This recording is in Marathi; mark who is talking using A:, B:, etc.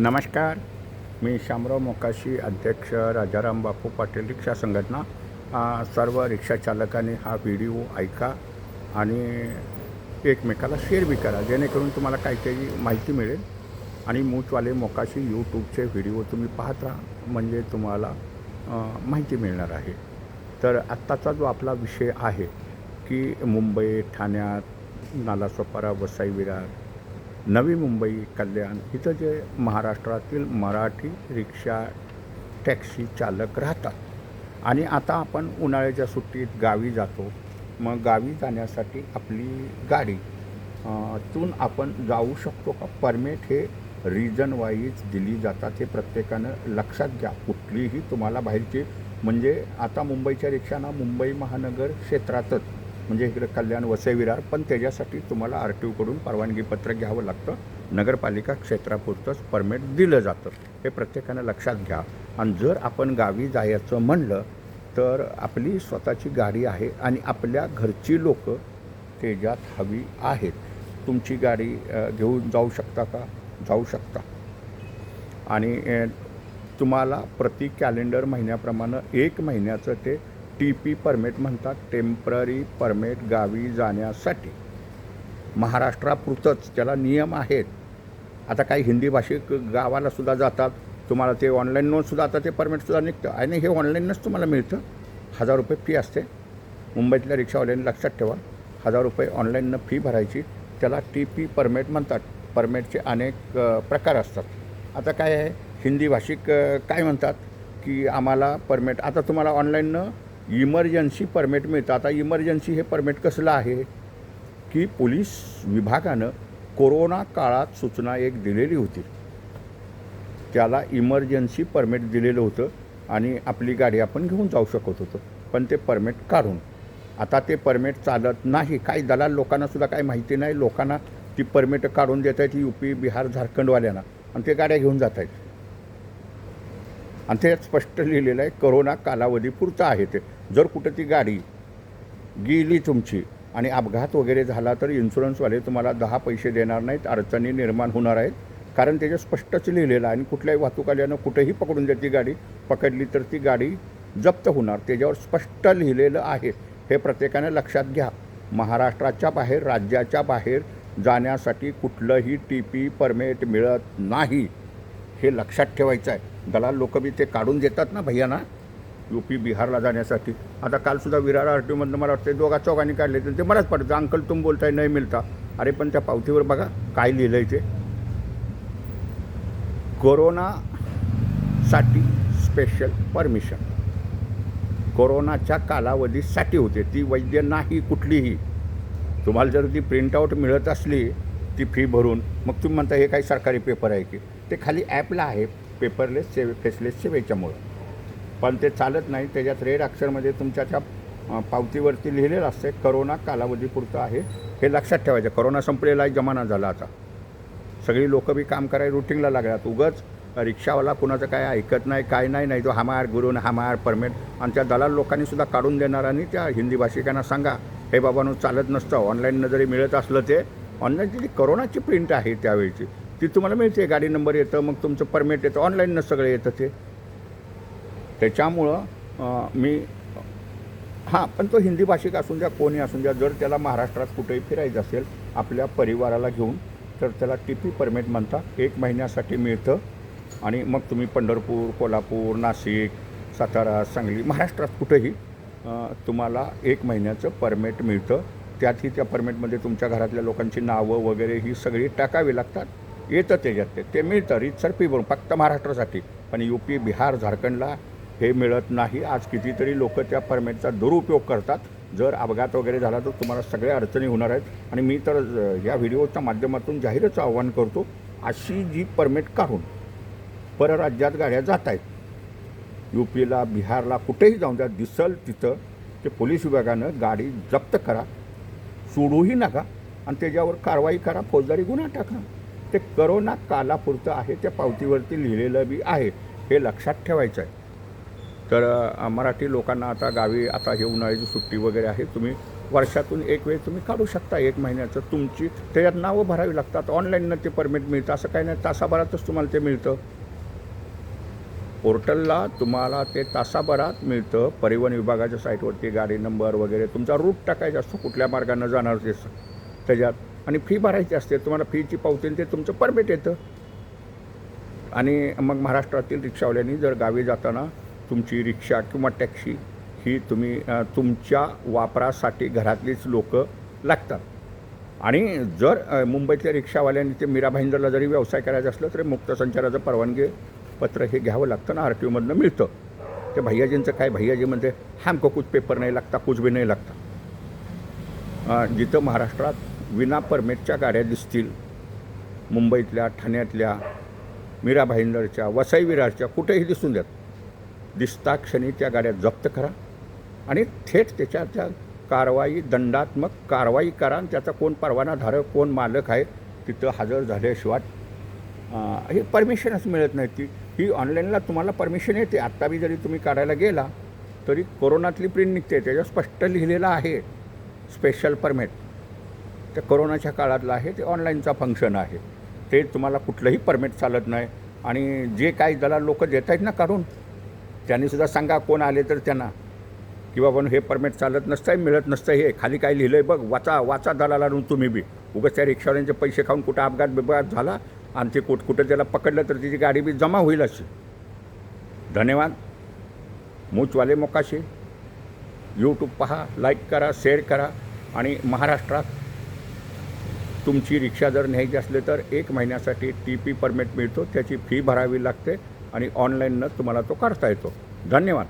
A: नमस्कार. मी शामराव मोकाशी अध्यक्ष राजाराम बापू पाटील रिक्षा संघटना. सर्व रिक्षा चालकांनी हा व्हिडिओ ऐका आणि एकमेकाला शेअर बी करा जेणेकरून तुम्हाला काहीतरी माहिती मिळेल. आणि मूचवाले मोकाशी यूट्यूबचे व्हिडिओ तुम्ही पाहत राहा म्हणजे तुम्हाला माहिती मिळणार आहे. तर आत्ताचा जो आपला विषय आहे की मुंबई ठाण्यात नालासोपारा वसाई विरार नवी मुंबई कल्याण इथं जे महाराष्ट्रातील मराठी रिक्षा टॅक्सी चालक राहतात. आणि आता आपण उन्हाळ्याच्या सुट्टीत गावी जातो. मग गावी जाण्यासाठी आपली गाडी तून आपण जाऊ शकतो का? परमिट हे रिजन वाईज दिली जातात हे प्रत्येकानं लक्षात घ्या. कुठलीही तुम्हाला बाहेरची म्हणजे आता मुंबईच्या रिक्षांना मुंबई महानगर क्षेत्रातच म्हणजे इकडे कल्याण वसई विरार पण त्याच्यासाठी तुम्हाला आर टी ओकडून परवानगीपत्र घ्यावं लागतं. नगरपालिका क्षेत्रापुरतंच परमिट दिलं जातं. हे प्रत्येकानं लक्षात घ्या. आणि जर आपण गावी जायचं म्हणलं तर आपली स्वतःची गाडी आहे आणि आपल्या घरची लोक त्याच्यात हवी आहेत. तुमची गाडी घेऊन जाऊ शकता का? जाऊ शकता. आणि तुम्हाला प्रति कॅलेंडर महिन्याप्रमाणे एक महिन्याचं ते टी पी परमिट म्हणतात टेंपररी परमिट गावी जाण्यासाठी. महाराष्ट्रापुरतंच त्याला नियम आहेत. आता काही हिंदी भाषिक गावाला सुद्धा जातात. तुम्हाला ते ऑनलाईन नोंदसुद्धा आता ते परमिटसुद्धा निघतं. आणि हे ऑनलाईनच तुम्हाला मिळतं. हजार रुपये फी असते. मुंबईतल्या रिक्षावाल्यांनी लक्षात ठेवा. हजार रुपये ऑनलाईननं फी भरायची. त्याला टी पी परमिट म्हणतात. परमिटचे अनेक प्रकार असतात. आता काय आहे? हिंदी भाषिक काय म्हणतात? की आम्हाला परमिट आता तुम्हाला ऑनलाईननं इमर्जन्सी परमिट मिळतं. आता इमर्जन्सी हे परमिट कसलं आहे? की पोलीस विभागानं कोरोना काळात सूचना एक दिलेली होती. त्याला इमर्जन्सी परमिट दिलेलं होतं आणि आपली गाडी आपण घेऊन जाऊ शकत होतो. पण ते परमिट काढून. आता ते परमिट चालत नाही. काही दलाल लोकांनासुद्धा काही माहिती नाही. लोकांना ती परमिट काढून देत आहेत यू पी बिहार झारखंडवाल्यांना. आणि ते गाड्या घेऊन जात आहेत आणि ते स्पष्ट लिहिलेलं आहे करोना कालावधीपुरतं आहे ते. जर कुठं ती गाडी गेली तुमची आणि अपघात वगैरे झाला तर इन्शुरन्सवाले तुम्हाला दहा पैसे देणार नाहीत अडचणी निर्माण होणार आहेत. कारण त्याचं स्पष्टच लिहिलेलं आहे आणि कुठल्याही वाहतूकवाल्यानं कुठेही पकडून जर ती गाडी पकडली तर ती गाडी जप्त होणार. त्याच्यावर स्पष्ट लिहिलेलं आहे. हे प्रत्येकानं लक्षात घ्या. महाराष्ट्राच्या बाहेर राज्याच्या बाहेर जाण्यासाठी कुठलंही टी पी परमिट मिळत नाही. हे लक्षात ठेवायचं आहे. दलाल लोक बी ते काढून देतात ना भैयाना. यू पी बिहारला जाण्यासाठी. आता कालसुद्धा विरार आर टी ओमधनं मला वाटतं दोघा चौघांनी काढले तर ते मलाच पडतं. अंकल तुम बोलताय नाही मिळता. अरे पण त्या पावतीवर बघा काय लिहिलं आहे ते. कोरोनासाठी स्पेशल परमिशन कोरोनाच्या कालावधीसाठी होते. ती वैद्य नाही कुठलीही. तुम्हाला जर ती प्रिंटआउट मिळत असली ती फी भरून मग तुम्ही म्हणता हे काही सरकारी पेपर आहे की? ते खाली ॲपला आहे पेपरलेस सेवे फेसलेस सेवेच्यामुळं. पण ते चालत नाही त्याच्यात रेड अक्षरमध्ये तुमच्या त्या पावतीवरती लिहिलेलं असते करोना कालावधीपुरतं आहे. हे लक्षात ठेवायचं. करोना संपलेला जमाना झाला आता. सगळी लोकं बी काम करायला रुटीनला लागल्यात. उगच रिक्षावाला कुणाचं काय ऐकत नाही काय नाही नाही तो हमार गुरुन हमार परमेट आणि त्या दलाल लोकांनी सुद्धा काढून देणार आणि त्या हिंदी भाषिकांना सांगा हे बाबांनो चालत नसतं. ऑनलाईननं जरी मिळत असलं ते. ऑनलाईन जी करोनाची प्रिंट आहे त्यावेळची ती तुम्हाला मिळते गाडी नंबर येतं मग तुमचं परमिट येतं ऑनलाईननं सगळं येतं ते. त्याच्यामुळं मी हां पण तो हिंदी भाषिक असून द्या कोणी असून द्या जर त्याला महाराष्ट्रात कुठेही फिरायचं असेल आपल्या परिवाराला घेऊन तर त्याला टी पी परमिट म्हणता एक महिन्यासाठी मिळतं. आणि मग तुम्ही पंढरपूर कोल्हापूर नाशिक सातारा सांगली महाराष्ट्रात कुठेही तुम्हाला एक महिन्याचं परमिट मिळतं. त्यातही त्या परमिटमध्ये तुमच्या घरातल्या लोकांची नावं वगैरे ही सगळी टाकावी लागतात. येतं त्याच्यात ते ते मिळतं. तरी फी भरून फक्त महाराष्ट्रासाठी. पण यू पी बिहार झारखंडला हे मिळत नाही. आज कितीतरी लोक त्या परमिटचा दुरुपयोग करतात. जर अपघात वगैरे झाला तर तुम्हाला सगळ्या अडचणी होणार आहेत. आणि मी तर या व्हिडिओच्या माध्यमातून जाहीरच आव्हान करतो अशी जी परमिट काढून परराज्यात गाड्या जात आहेत यू पीला बिहारला कुठेही जाऊन द्या दिसल तिथं ते पोलीस विभागानं गाडी जप्त करा सोडूही नका आणि त्याच्यावर कारवाई करा फौजदारी गुन्हा टाका. ते करोना कालापुरतं आहे त्या पावतीवरती लिहिलेलं बी आहे हे लक्षात ठेवायचं आहे. तर मराठी लोकांना आता गावी आता हे उन्हाळ्याची सुट्टी वगैरे आहे तुम्ही वर्षातून एक वेळ तुम्ही काढू शकता एक महिन्याचं तुमची त्याच्यात नावं भरावी लागतात ऑनलाईननं ते परमिट मिळतं असं काही नाही तासाभरातच तुम्हाला ते मिळतं. पोर्टलला तुम्हाला ते तासाभरात मिळतं परिवहन विभागाच्या साईटवरती गाडी नंबर वगैरे तुमचा रूट टाकायचा असतो कुठल्या मार्गानं जाणार ते त्याच्यात आणि फी भरायची असते तुम्हाला फीची पावती ते तुमचं परमिट येतं. आणि मग महाराष्ट्रातील रिक्षावाल्यांनी जर गावी जाताना तुमची रिक्षा किंवा टॅक्सी ही तुम्ही तुमच्या वापरासाठी घरातलीच लोक लागतात. आणि जर मुंबईतल्या रिक्षावाल्यांनी ते मीरा भाईंदरला जरी व्यवसाय करायचा असलं तरी मुक्त संचाराचं परवानगी पत्र हे घ्यावं लागतं ना आर टी ओमधनं मिळतं. ते भैयाजींचं काय? भैयाजी म्हणजे हमको कुछ पेपर नाही लागता कुछ भी नाही लागता. जिथं महाराष्ट्रात विना परमिटच्या गाड्या दिसतील. मुंबईतल्या ठाण्यातल्या मीरा भाईंदरच्या वसई विरारच्या कुठेही दिसून द्यात दिसता क्षणी त्या गाड्या जप्त करा आणि थेट त्याच्या त्या कारवाई दंडात्मक कारवाई करा आणि त्याचा कोण परवानाधारक कोण मालक आहे तिथं हजर झाल्याशिवाय हे परमिशनच मिळत नाही. ती ही ऑनलाईनला तुम्हाला परमिशन येते. आत्ता बी जरी तुम्ही काढायला गेला तरी कोरोनातली प्रिंट निघते. त्याच्यावर स्पष्ट लिहिलेलं आहे स्पेशल परमिट. त्या कोरोनाच्या काळातलं आहे ते ऑनलाईनचा फंक्शन आहे. ते तुम्हाला कुठलंही परमिट चालत नाही आणि जे काही दलाल लोक देत आहेत ना काढून त्यांनीसुद्धा सांगा कोण आले तर त्यांना की बाबा हे परमिट चालत नसतं मिळत नसतं हे खाली काय लिहिलं आहे बघ वाचा वाचा दलाला तुम्ही बी. उगाच त्या रिक्षावाल्यांचे पैसे खाऊन कुठं अपघात बिपघात झाला आणि ते कुठं कुठं त्याला पकडलं तर त्याची गाडी बी जमा होईल अशी. धन्यवाद. मूचवाले मोकाशी. यूट्यूब पहा लाईक करा शेअर करा आणि महाराष्ट्रात तुमची रिक्षा जर न्यायची असली तर एक महिन्यासाठी टी पी परमिट मिळतो त्याची फी भरावी लागते आणि ऑनलाईननं तुम्हाला तो काढता येतो. धन्यवाद.